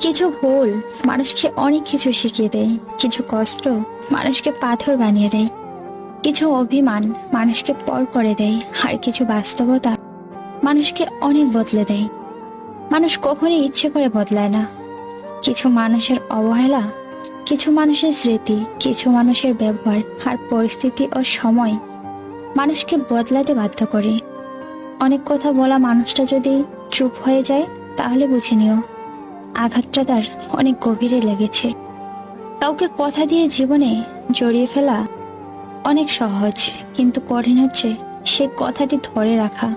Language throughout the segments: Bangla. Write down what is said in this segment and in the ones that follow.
কিছু ভুল মানুষকে অনেক কিছু শিখিয়ে দেয়। কিছু কষ্ট মানুষকে পাথর বানিয়ে দেয়। কিছু অভিমান মানুষকে পর করে দেয়। আর কিছু বাস্তবতা মানুষকে অনেক বদলে দেয়। মানুষ কখনোই ইচ্ছে করে বদলায় না। কিছু মানুষের অবহেলা, কিছু মানুষের স্মৃতি, কিছু মানুষের ব্যবহার আর পরিস্থিতি ও সময় মানুষকে বদলাতে বাধ্য করে। অনেক কথা বলা মানুষটা যদি চুপ হয়ে যায়, তাহলে বুঝে নিও। আঘাতটা তার অনেক গভীরে লেগেছে। কাউকে কথা দিয়ে জীবনে জড়িয়ে ফেলা অনেক সহজ, কিন্তু কঠিন হচ্ছে সে কথাটি ধরে রাখা।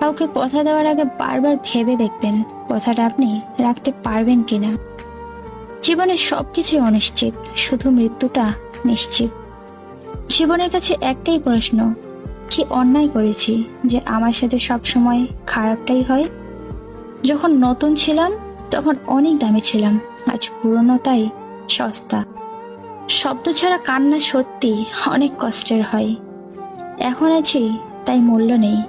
কাউকে কথা দেওয়ার আগে বারবার ভেবে দেখবেন কথাটা আপনি রাখতে পারবেন কিনা। জীবনে সবকিছুই অনিশ্চিত, শুধু মৃত্যুটা নিশ্চিত। জীবনের কাছে একটাই প্রশ্ন, কি অন্যায় করেছি যে আমার সাথে সব সময় খারাপটাই হয়? যখন নতুন ছিলাম তখন অনেক দামি ছিলাম। আজ পুরনো তাই সস্তা। শব্দ ছাড়া কান্না সত্যি অনেক কষ্টের হয়। এখন আছি, তাই মূল্য নেই।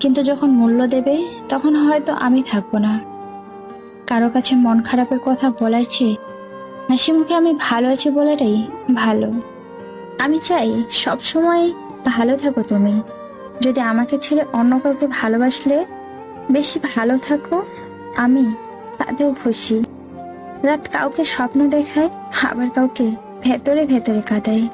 কিন্তু যখন মূল্য দেবে, তখন হয়তো আমি থাকব না। কারও কাছে মন খারাপের কথা বলার চেয়ে হাসি মুখে আমি ভালো আছি বলাটাই ভালো। আমি চাই সব সময় ভালো থাকো তুমি। যদি আমাকে ছেড়ে অন্য কাউকে ভালোবাসলে, বেশি ভালো থাকো আমি। তাতেও খুশি। রাত কাউকে স্বপ্ন দেখায়, আবার কাউকে ভেতরে ভেতরে কাঁদায়।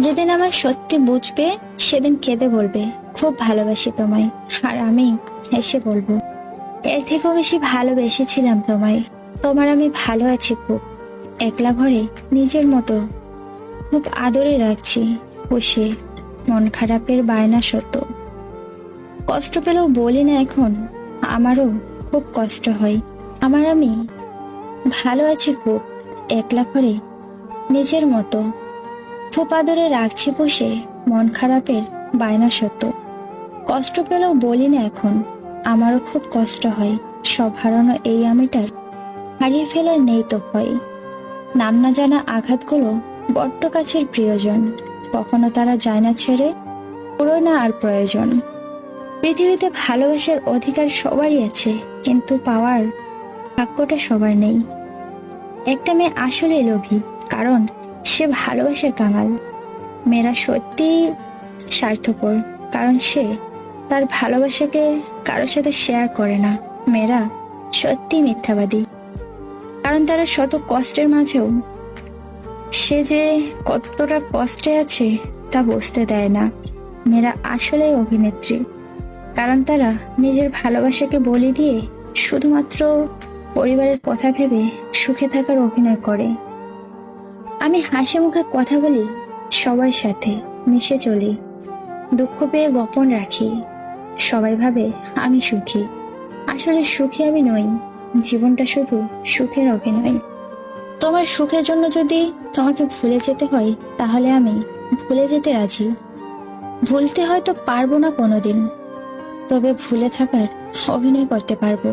যেদিন আমার সত্যি বুঝবে, সেদিন কেঁদে বলবে, খুব ভালোবাসি তোমায়, আর আমি হেসে বলব, এর থেকেও বেশি ভালোবেসেছিলাম তোমায়, তোমার আমি ভালো আছি খুব, একলা ঘরে নিজের মতো। খুব আদরে রাখছি, বসে মন খারাপের বায়না সত্য কষ্ট পেলেও বলি না এখন, আমারও খুব কষ্ট হয় আমার আমি ভালো আছি খুব, একলা করে নিজের মতো। আদরে রাখছি বসে, মন খারাপের বায়না সত্য কষ্ট পেলেও বলি না এখন, আমারও খুব কষ্ট হয়, সব হারানো এই আমিটার। হারিয়ে ফেলার নেই তো ভয়। নাম না জানা আঘাতগুলো বড্ড কাছের প্রিয়জন, কখনো তারা যায় না ছেড়ে, পুরো না আর প্রয়োজন। পৃথিবীতে ভালোবাসার অধিকার সবারই আছে, কিন্তু পাওয়ার ভাগ্যটা সবার নেই। একটা মেয়ে আসলে লোভী, কারণ সে ভালোবাসার কাঙাল। মেয়েরা সত্যি স্বার্থপর, কারণ সে তার ভালোবাসাকে কারোর সাথে শেয়ার করে না। মেয়েরা সত্যি মিথ্যাবাদী, কারণ তারা শত কষ্টের মাঝেও সে যে কতটা কষ্টে আছে তা বুঝতে দেয় না। মেয়েরা আসলেই অভিনেত্রী, কারণ তারা নিজের ভালোবাসাকে বলি দিয়ে শুধুমাত্র পরিবারের কথা ভেবে সুখে থাকার অভিনয় করে। আমি হাসি মুখে কথা বলি, সবার সাথে মিশে চলি। দুঃখ পেয়ে গোপন রাখি, সবাই ভাবে আমি সুখী। আসলে সুখী আমি নই, জীবনটা শুধু সুখের অভিনয়। তোমার সুখের জন্য যদি তোমাকে ভুলে যেতে হয়, তাহলে আমি ভুলে যেতে রাজি। ভুলতে হয়তো পারব না কোনোদিন, তবে ভুলে থাকার অভিনয় করতে পারব।